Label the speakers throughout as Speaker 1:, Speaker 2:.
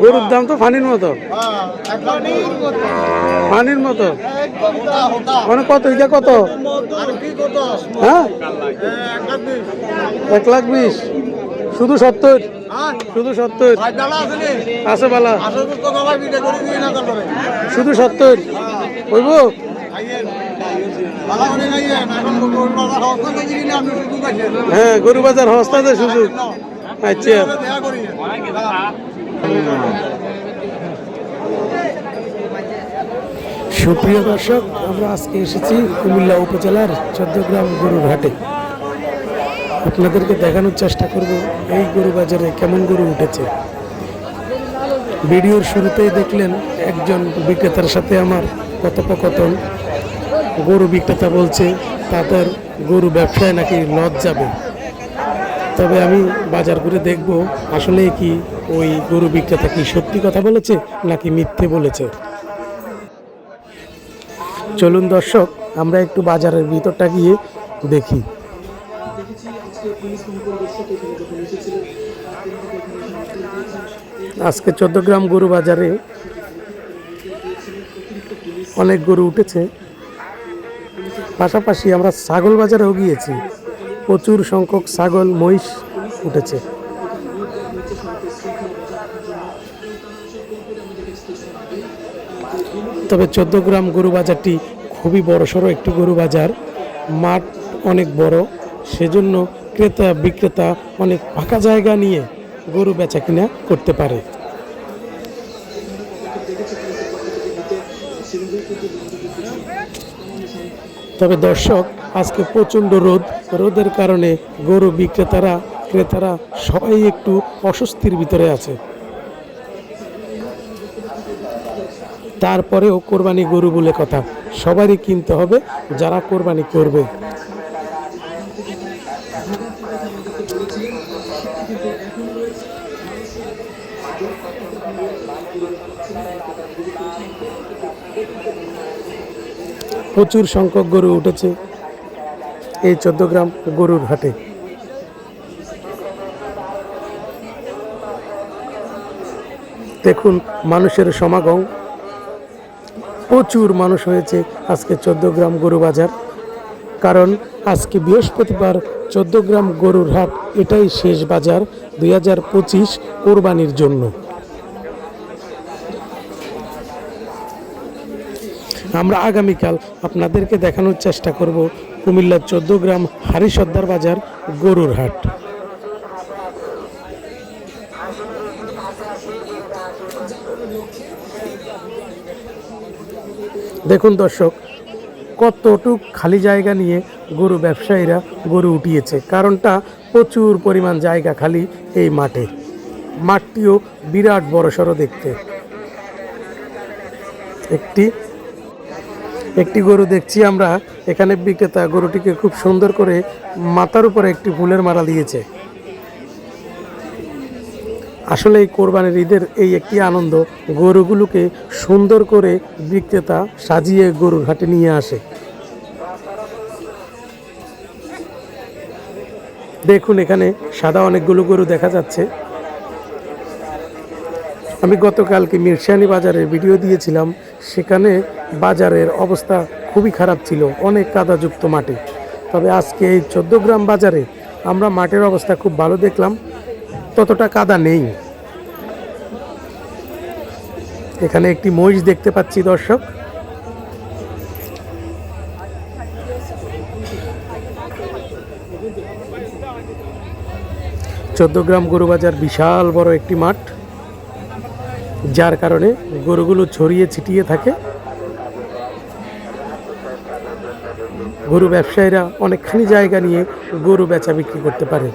Speaker 1: গরুর দাম তো ফানির মতো। ফানির মতো। মানে কত? এটা কত? হ্যাঁ? এক লাখ বিশ। শুধু সত্তর? শুধু সত্তর। আছে বালা। শুধু সত্তর? হইব? হ্যাঁ গরু বাজার হস্তাতে সুযোগ। আচ্ছা। সুপ্রিয় দর্শক, আমরা আজকে এসেছি কুমিল্লা উপজেলার চোদ্দগ্রাম গরুর হাটে। আপনাদেরকে দেখানোর চেষ্টা করব এই গরু বাজারে কেমন গরু উঠেছে। ভিডিওর শুরুতেই দেখলেন একজন বিক্রেতার সাথে আমার কথোপকথন। গরু বিক্রেতা বলছে, তাদের গরু ব্যবসায় নাকি লজ যাবে তবে আমি বাজার করে দেখব আসলে কি ওই গরু বিক্রেতা কি সত্যি কথা বলেছে নাকি মিথ্যে বলেছে। চলুন দর্শক, আমরা একটু বাজারের ভিতরটা গিয়ে দেখি। আজকে চোদ্দ গ্রাম গরু বাজারে অনেক গরু উঠেছে। পাশাপাশি আমরা ছাগল বাজারেও গিয়েছি। প্রচুর সংখ্যক ছাগল, মহিষ উঠেছে। তবে চোদ্দ গ্রাম গরু বাজারটি খুবই বড়সড় একটি গরু বাজার। মাঠ অনেক বড়, সেজন্য ক্রেতা বিক্রেতা অনেক ফাঁকা জায়গা নিয়ে গরু বেচা কিনা করতে পারে। তবে দর্শক, আজকে প্রচণ্ড রোদ। রোদের কারণে গরু বিক্রেতারা, ক্রেতারা সবাই একটু অস্বস্তির ভিতরে আছে। তারপরেও কোরবানি গরু বলে কথা। সবারই কিনতে হবে, যারা কোরবানি করবে। প্রচুর সংখ্যক গরু উঠেছে এই চোদ্দ গ্রাম গরুর হাটে। দেখুন, মানুষের সমাগম। প্রচুর মানুষ হয়েছে আজকে চোদ্দ গ্রাম গরু বাজার। কারণ আজকে বৃহস্পতিবার চোদ্দ গ্রাম গরুর হাট, এটাই শেষ বাজার দুই হাজার পঁচিশ কোরবানির জন্য। আমরা আগামীকাল আপনাদেরকে দেখানোর চেষ্টা করব কুমিল্লার চোদ্দ গ্রাম হারি সর্দার বাজার গরুর হাট। দেখুন দর্শক, কতটুক খালি জায়গা নিয়ে গরু ব্যবসায়ীরা গরু উঠিয়েছে। কারণটা প্রচুর পরিমাণ জায়গা খালি এই মাঠে। মাঠটিও বিরাট বড়সড় দেখতে। একটি একটি গরু দেখছি আমরা। এখানে বিক্রেতা গরুটিকে খুব সুন্দর করে মাথার উপরে একটি ফুলের মালা দিয়েছে। আসলে এই কোরবানির ঈদের এই একটি আনন্দ, গরুগুলোকে সুন্দর করে বিক্রেতা সাজিয়ে গরুর হাটে নিয়ে আসে। দেখুন এখানে সাদা অনেকগুলো গরু দেখা যাচ্ছে। আমি গতকালকে মিরশানি বাজারের ভিডিও দিয়েছিলাম। সেখানে বাজারের অবস্থা খুবই খারাপ ছিল, অনেক কাদাযুক্ত মাটি তবে আজকে এই চোদ্দ গ্রাম বাজারে আমরা মাঠের অবস্থা খুব ভালো দেখলাম, ততটা কাদা নেই। এখানে একটি মহিষ দেখতে পাচ্ছি, দর্শক। চোদ্দ গ্রাম গরু বাজার বিশাল বড় একটি মাঠ। যার কারণে গরুগুলো ছড়িয়ে ছিটিয়ে থাকে। গরু ব্যবসায়ীরা অনেকখানি জায়গা নিয়ে গরু বেচা বিক্রি করতে পারে।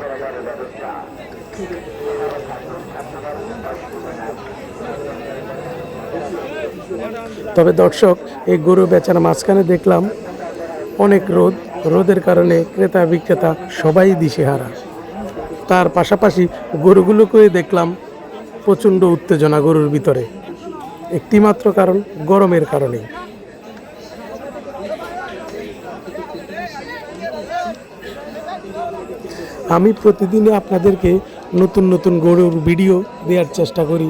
Speaker 1: তবে দর্শক, এই গরু বেচার মাঝখানে দেখলাম অনেক রোদ। রোদের কারণে ক্রেতা বিক্রেতা সবাই দিশেহারা। তার পাশাপাশি গরুগুলোকে দেখলাম প্রচণ্ড উত্তেজনা গরুর ভিতরে। একটি মাত্র কারণ, গরমের কারণে আমি প্রতিদিনই আপনাদেরকে নতুন নতুন গরুর ভিডিও দেওয়ার চেষ্টা করি।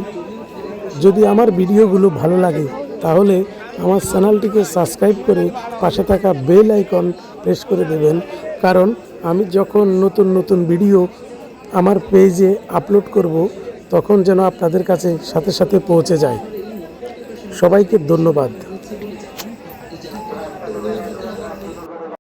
Speaker 1: যদি আমার ভিডিওগুলো ভালো লাগে, তাহলে আমার চ্যানেলটিকে সাবস্ক্রাইব করে পাশে থাকা বেল আইকন প্রেস করে দেবেন। কারণ, আমি যখন নতুন নতুন ভিডিও আমার পেজে আপলোড করব তখন যেন আপনাদের কাছে সাথে সাথে পৌঁছে যায়। সবাইকে ধন্যবাদ।